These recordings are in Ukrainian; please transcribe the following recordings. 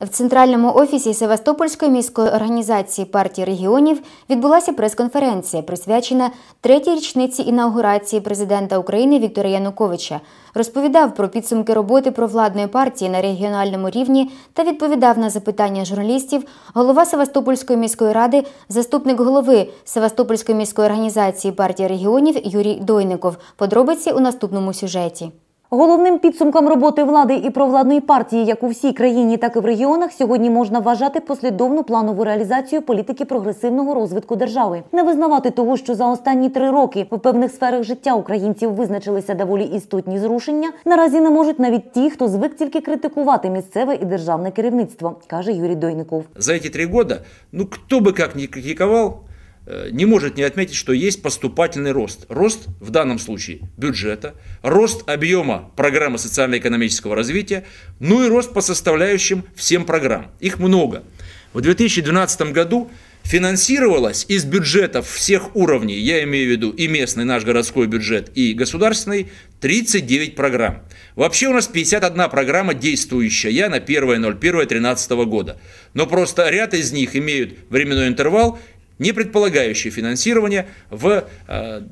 В центральному офісі Севастопольської міської організації партії регіонів відбулася прес-конференція, присвячена третій річниці інаугурації президента України Віктора Януковича. Розповідав про підсумки роботи провладної партії на регіональному рівні та відповідав на запитання журналістів голова Севастопольської міської ради, заступник голови Севастопольської міської організації партії регіонів Юрій Дойников. Подробиці у наступному сюжеті. Головним підсумком роботи влади і провладної партії, як у всій країні, так і в регіонах, сьогодні можна вважати послідовну планову реалізацію політики прогресивного розвитку держави, не визнавати того, що за останні три роки в певних сферах життя українців визначилися доволі істотні зрушення. Наразі не можуть навіть ті, хто звик тільки критикувати місцеве і державне керівництво, каже Юрій Дойников. За эти три года, ну кто бы как ни критиковал, э, не может не отметить, что есть поступательный рост. Рост в данном случае бюджета, рост объема программы социально-экономического развития, ну и рост по составляющим всем программ. Их много. В 2012 году финансировалось из бюджетов всех уровней, я имею в виду и местный наш городской бюджет, и государственный, 39 программ. Вообще у нас 51 программа действующая на 1.01.13 года. Но просто ряд из них имеют временной интервал, не предполагающие финансирование в э,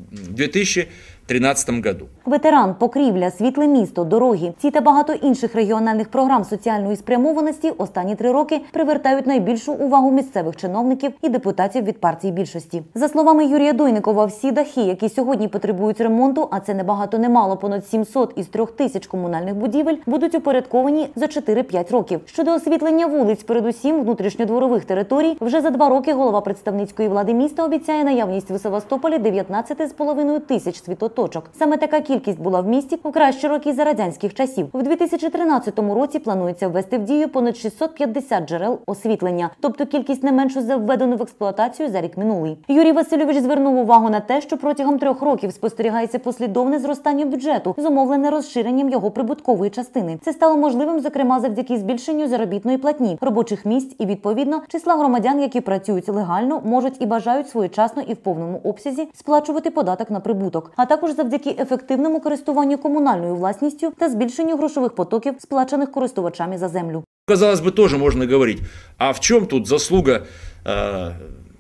2013 году. Ветеран, покрівля, світле місто, дороги. Ці та багато інших регіональних програм соціальної спрямованості останні три роки привертають найбільшу увагу місцевих чиновників і депутатів від партії більшості. За словами Юрія Дойникова, всі дахи, які сьогодні потребують ремонту, а це не багато не понад 700 із трьох тисяч комунальних будівель, будуть упорядковані за 4-5 років. Щодо освітлення вулиць, передусім внутрішньодворових територій, вже за два роки голова представницької влади міста обіцяє наявність у Севастополі 19,5 тисяч світоточок. Саме така кількість була в місті у кращі роки за радянських часів. У 2013 році планується ввести в дію понад 650 джерел освітлення, тобто кількість не меншу за введену в експлуатацію за рік минулий. Юрій Васильович звернув увагу на те, що протягом трьох років спостерігається послідовне зростання бюджету, зумовлене розширенням його прибуткової частини. Це стало можливим, зокрема, завдяки збільшенню заробітної платні, робочих місць і відповідно числа громадян, які працюють легально, можуть і бажають своєчасно і в повному обсязі сплачувати податок на прибуток, а також завдяки ефективному користуванню комунальною власністю та збільшенню грошових потоків, сплачених користувачами за землю. Казалось бы, тоже можно говорить, а в чем тут заслуга э,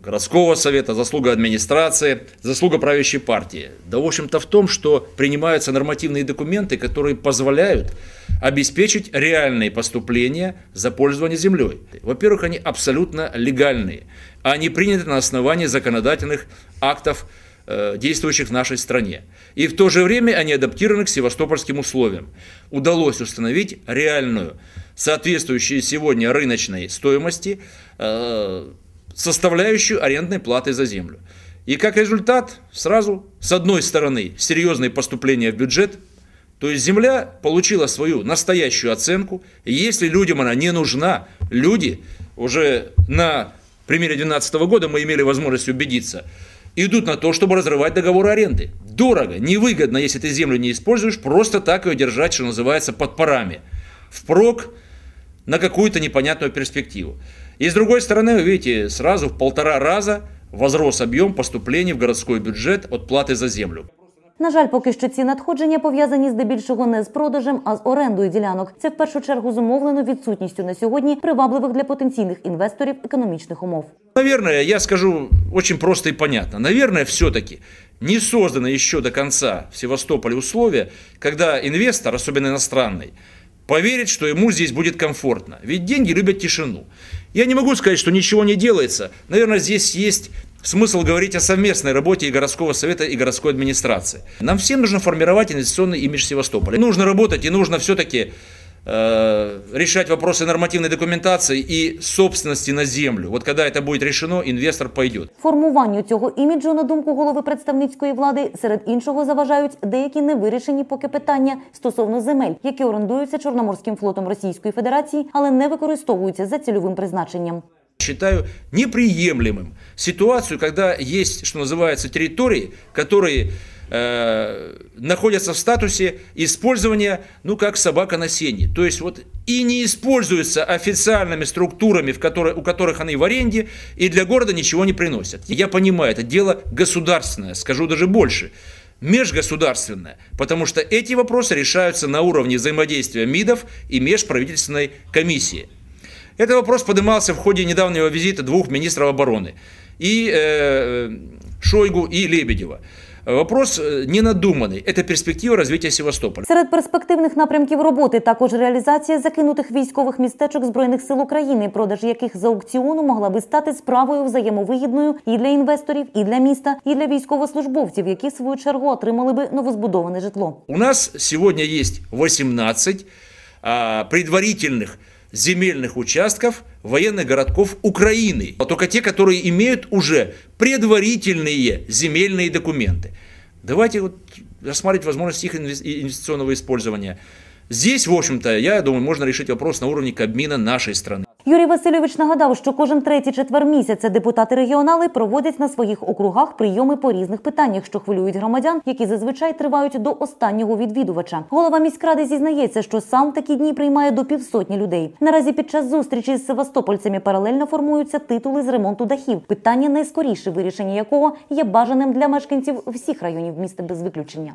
городского совета, заслуга администрации, заслуга правящей партии? Да, в общем-то, в том, что принимаются нормативные документы, которые позволяют обеспечить реальные поступления за пользование землей. Во-первых, они абсолютно легальные. Они приняты на основании законодательных актов, э, действующих в нашей стране. И в то же время они адаптированы к севастопольским условиям. Удалось установить реальную, соответствующую сегодня рыночной стоимости, э, составляющую арендной платы за землю. И как результат, сразу, с одной стороны, серьезные поступления в бюджет, то есть земля получила свою настоящую оценку. И если людям она не нужна, люди уже на примере 2012 года мы имели возможность убедиться, идут на то, чтобы разрывать договор аренды. Дорого, невыгодно, если ты землю не используешь, просто так ее держать, что называется, под парами. Впрок на какую-то непонятную перспективу. И с другой стороны, вы видите, сразу в полтора раза возрос объем поступлений в городской бюджет от платы за землю. На жаль, поки що ці надходження пов'язані здебільшого не з продажем, а з орендою ділянок. Це в першу чергу зумовлено відсутністю на сьогодні привабливих для потенційних інвесторів економічних умов. Наверное, я скажу очень просто и понятно. Наверное, все-таки не созданы еще до конца в Севастополе условия, когда инвестор, особенно иностранный, поверит, что ему здесь будет комфортно. Ведь деньги любят тишину. Я не могу сказать, что ничего не делается. Наверное, здесь есть смысл говорить о совместной работе и городского совета, и городской администрации. Нам всем нужно формировать инвестиционный имидж Севастополя. Нужно работать и нужно все-таки э, решать вопросы нормативной документации и собственности на землю. Вот когда это будет решено, инвестор пойдет. Формуванню цього іміджу, на думку голови представницької влади, серед іншого заважають деякі невирішені поки питання стосовно земель, які орендуються Чорноморським флотом Російської Федерації, але не використовуються за цільовим призначенням. Считаю неприемлемым ситуацию, когда есть, что называется, территории, которые э, находятся в статусе использования, ну, как собака на сене. То есть вот и не используются официальными структурами, в которые, у которых они в аренде, и для города ничего не приносят. Я понимаю, это дело государственное, скажу даже больше межгосударственное, потому что эти вопросы решаются на уровне взаимодействия МИДов и межправительственной комиссии. Этот вопрос поднимался в ходе недавнего визита двух министров обороны. И э, Шойгу, и Лебедева. Вопрос э, не надуманный. Это перспектива развития Севастополя. Серед перспективних напрямків роботи також реалізація закинутих військових містечок збройних сил України, продаж яких за аукціону могла би стати справою взаємовигідною і для інвесторів, і для міста, і для військовослужбовців, які в свою чергу отримали би новозбудоване житло. У нас сегодня есть 18 а, предварительных земельных участков военных городков Украины. А только те, которые имеют уже предварительные земельные документы. Давайте вот рассматривать возможность их инвес- инвестиционного использования. Здесь, в общем-то, я думаю, можно решить вопрос на уровне Кабмина нашей страны. Юрій Васильович нагадав, що кожен третій четвер місяця депутати регіонали проводять на своїх округах прийоми по різних питаннях, що хвилюють громадян, які зазвичай тривають до останнього відвідувача. Голова міськради зізнається, що сам такі дні приймає до півсотні людей. Наразі під час зустрічі з севастопольцями паралельно формуються титули з ремонту дахів. Питання найскоріше вирішення якого є бажаним для мешканців всіх районів міста без виключення.